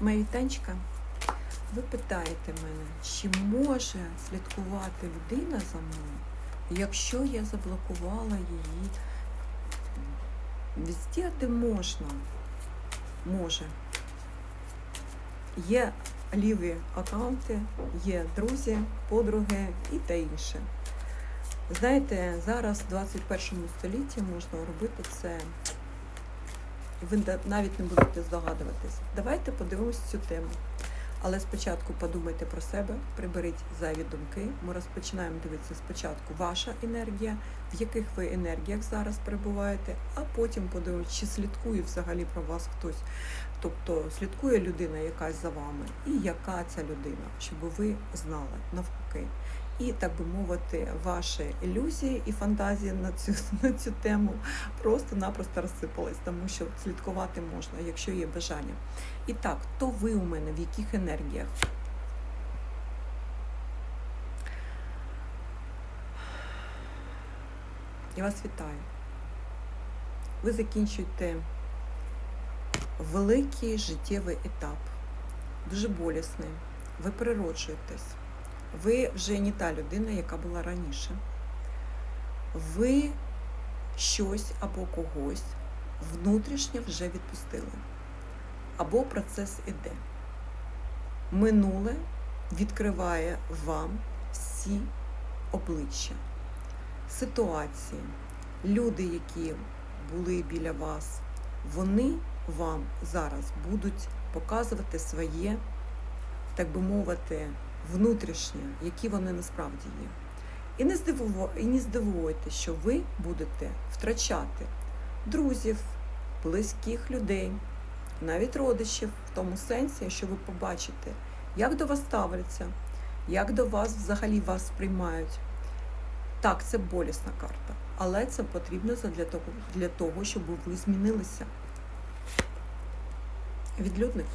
Моя вітанчка, ви питаєте мене, чи може слідкувати людина за мною, якщо я заблокувала її везде, можна, може. Є ліві аккаунти, є друзі, подруги і та інше. Знаєте, зараз в 21 столітті можна робити це ви навіть не будете здогадуватись. Давайте подивимось цю тему. Але спочатку подумайте про себе, приберіть зайві думки. Ми розпочинаємо дивитися спочатку ваша енергія, в яких ви енергіях зараз перебуваєте, а потім подивимось, чи слідкує взагалі про вас хтось. Тобто слідкує людина якась за вами, і яка ця людина, щоб ви знали навпаки. І так би мовити, ваші ілюзії і фантазії на цю на цю тему просто-напросто розсипались, тому що слідкувати можна, якщо є бажання. І так, то ви у мене в яких енергіях? Я вас вітаю. Ви закінчуєте великий життєвий етап, дуже болісний. Ви перероджуєтесь. Ви вже не та людина, яка була раніше. Ви щось або когось внутрішньо вже відпустили. Або процес іде. Минуле відкриває вам всі обличчя, ситуації, люди, які були біля вас, вони вам зараз будуть показувати своє, так би мовити, внутрішнє, які вони насправді є. І не здивуво, і не здивуйте, що ви будете втрачати друзів, близьких людей, навіть родичів, в тому сенсі, що ви побачите, як до вас ставляться, як до вас взагалі вас сприймають. Так, це болісна карта, але це потрібно для того, для того, щоб ви змінилися. Відлюдник.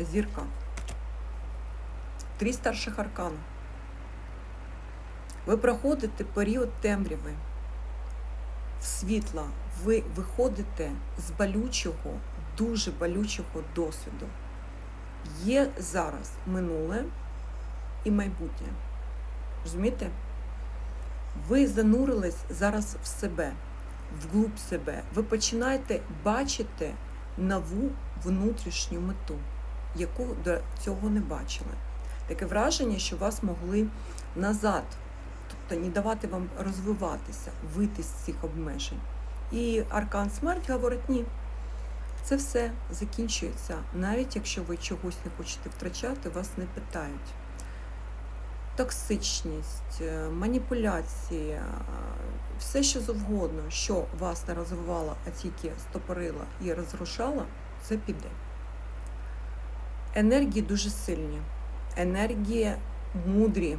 Зірка. Три старших аркана. Ви проходите період темряви, в світла. Ви виходите з болючого, дуже болючого досвіду. Є зараз минуле і майбутнє. Розумієте? Ви занурились зараз в себе, вглуб себе. Ви починаєте бачити нову внутрішню мету, яку до цього не бачили. Таке враження, що вас могли назад, тобто не давати вам розвиватися, вийти з цих обмежень. І аркан смерть говорить ні. Це все закінчується, навіть якщо ви чогось не хочете втрачати, вас не питають. Токсичність, е, маніпуляції, е, все що завгодно, що вас не розвивало, а тільки стопорило і розрушало, це піде. Енергії дуже сильні, енергії мудрі,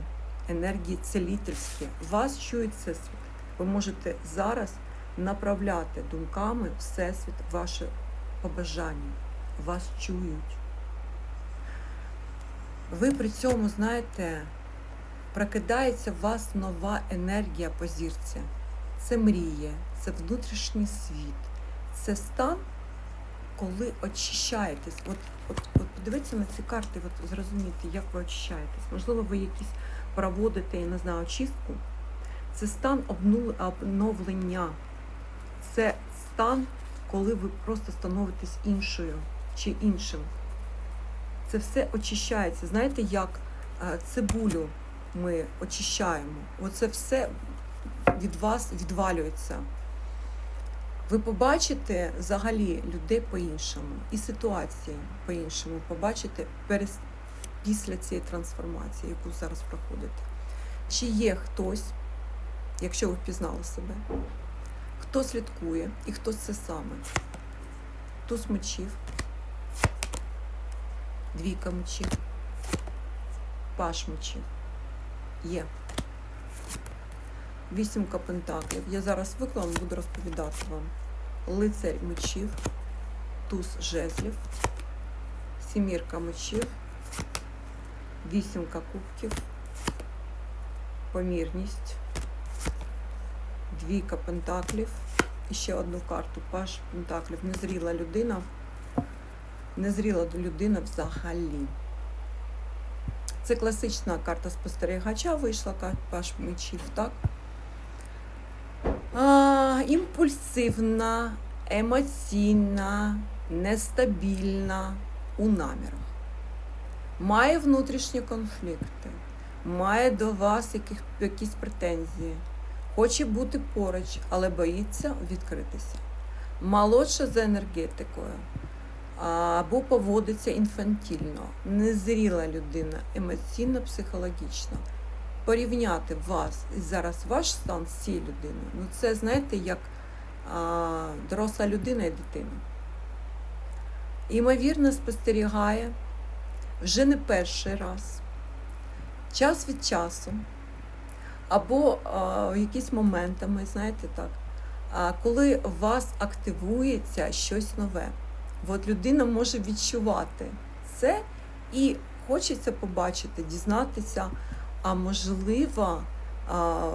енергії цілительські. Вас чують всесвіт. Ви можете зараз направляти думками всесвіт ваше побажання. Вас чують. Ви при цьому, знаєте, прокидається в вас нова енергія по зірці. Це мрія, це внутрішній світ, це стан, коли очищаєтесь. От, от, от подивіться на ці карти, от зрозуміти, як ви очищаєтесь. Можливо, ви якісь проводите, я не знаю, очистку. Це стан обновлення. Це стан, коли ви просто становитесь іншою чи іншим. Це все очищається. Знаєте, як е, цибулю ми очищаємо. Оце все від вас відвалюється. Ви побачите взагалі людей по-іншому і ситуації по-іншому побачите перес- після цієї трансформації, яку зараз проходите. Чи є хтось, якщо ви впізнали себе, хто слідкує і хто це саме? Туз мечів, двійка мечів, паш мечів. Є. Вісімка пентаклів. Я зараз викладу, буду розповідати вам. Лицарь мечів, туз жезлів, сімірка мечів, вісімка кубків, помірність, двійка пентаклів, і ще одну карту, паш пентаклів, незріла людина, незріла людина взагалі. Це класична карта спостерігача вийшла, паш мечів, так? Імпульсивна, емоційна, нестабільна у намірах. Має внутрішні конфлікти, має до вас яких, якісь претензії, хоче бути поруч, але боїться відкритися. Молодша за енергетикою або поводиться інфантільно, незріла людина, емоційно, психологічно. Порівняти вас і зараз ваш стан з цією людиною, ну це знаєте, як а, доросла людина і дитина. Імовірно, спостерігає вже не перший раз, час від часу, або а, якісь моментами, знаєте так, а, коли у вас активується щось нове. От людина може відчувати це і хочеться побачити, дізнатися, а можливо,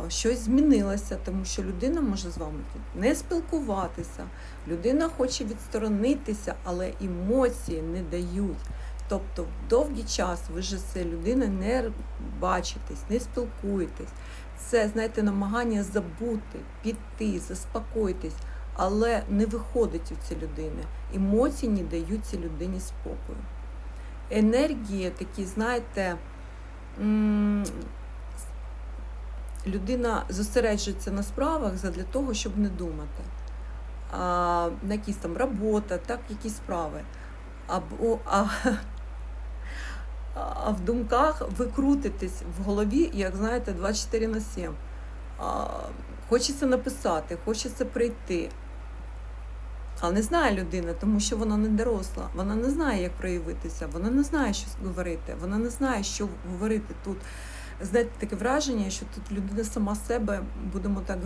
щось змінилося, тому що людина може з вами не спілкуватися, людина хоче відсторонитися, але емоції не дають. Тобто в довгий час ви ж з людиною не бачитесь, не спілкуєтесь. Це, знаєте, намагання забути, піти, заспокоїтись але не виходить у ці людини. Емоції не дають цій людині спокою. Енергії такі, знаєте, людина зосереджується на справах для того, щоб не думати. А, На якісь там робота, так, якісь справи. Або, а, а в думках ви крутитесь в голові, як знаєте, 24 на 7. А, Хочеться написати, хочеться прийти, але не знає людина, тому що вона не доросла, вона не знає, як проявитися, вона не знає, що говорити, вона не знає, що говорити тут. Знаєте, таке враження, що тут людина сама себе, будемо так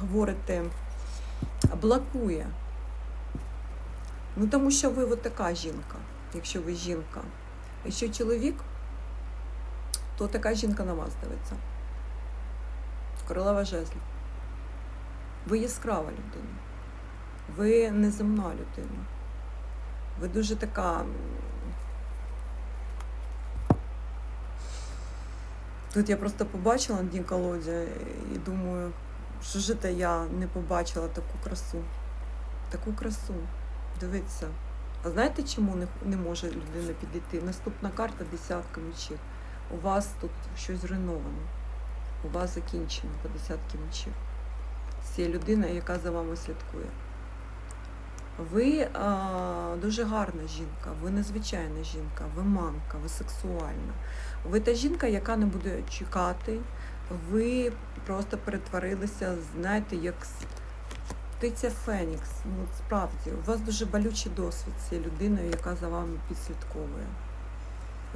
говорити, блокує. Ну тому що ви от така жінка, якщо ви жінка. Якщо чоловік, то така жінка на вас дивиться. Королева жезлів. Ви яскрава людина. Ви неземна людина. Ви дуже така. Тут я просто побачила на дні колоді і думаю, що жити я не побачила таку красу. Таку красу. Дивіться. А знаєте, чому не не може людина підійти? Наступна карта десятка мечів. У вас тут щось зруйновано. У вас закінчено по десятки мечів. Це людина, яка за вами слідкує. Ви а, дуже гарна жінка, ви незвичайна жінка, ви мамка, ви сексуальна. Ви та жінка, яка не буде чекати, ви просто перетворилися, знаєте, як птиця Фенікс. Ну, справді, у вас дуже болючий досвід з людиною, яка за вами підслідковує.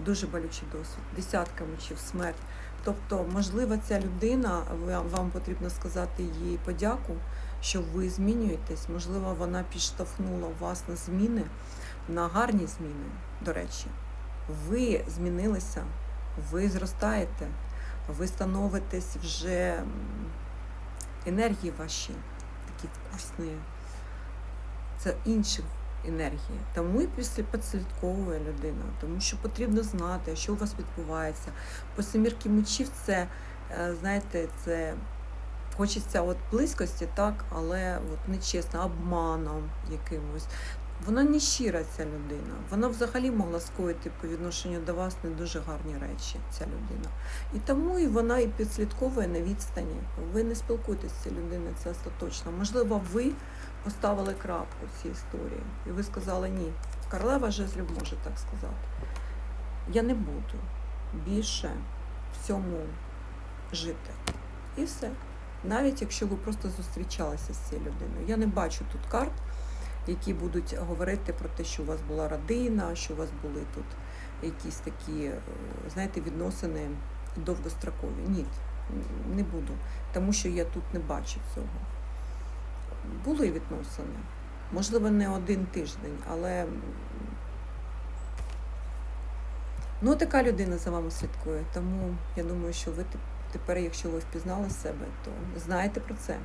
Дуже болючий досвід. Десятка мечів, смерть. Тобто, можливо, ця людина, вам потрібно сказати їй подяку що ви змінюєтесь, можливо, вона підштовхнула вас на зміни, на гарні зміни, до речі. Ви змінилися, ви зростаєте, ви становитесь вже енергії ваші, такі вкусні. Це інші енергії. Тому і підслідковує людина, тому що потрібно знати, що у вас відбувається. По семірки мечів це, е, знаєте, це Хочеться от близькості, так, але от нечесно, обманом якимось. Вона не щира, ця людина. Вона взагалі могла скоїти по відношенню до вас не дуже гарні речі, ця людина. І тому і вона і підслідковує на відстані. Ви не спілкуєтеся з цією людиною, це остаточно. Можливо, ви поставили крапку в цій історії, і ви сказали ні. Королева жезлів може так сказати. Я не буду більше в цьому жити. І все навіть якщо ви просто зустрічалися з цією людиною. Я не бачу тут карт, які будуть говорити про те, що у вас була родина, що у вас були тут якісь такі, е, знаєте, відносини довгострокові. Ні, не буду, тому що я тут не бачу цього. Були відносини. Можливо, не один тиждень, але ну така людина за вами слідкує. Тому я думаю, що ви Тепер, якщо ви впізнали себе, то знаєте про це.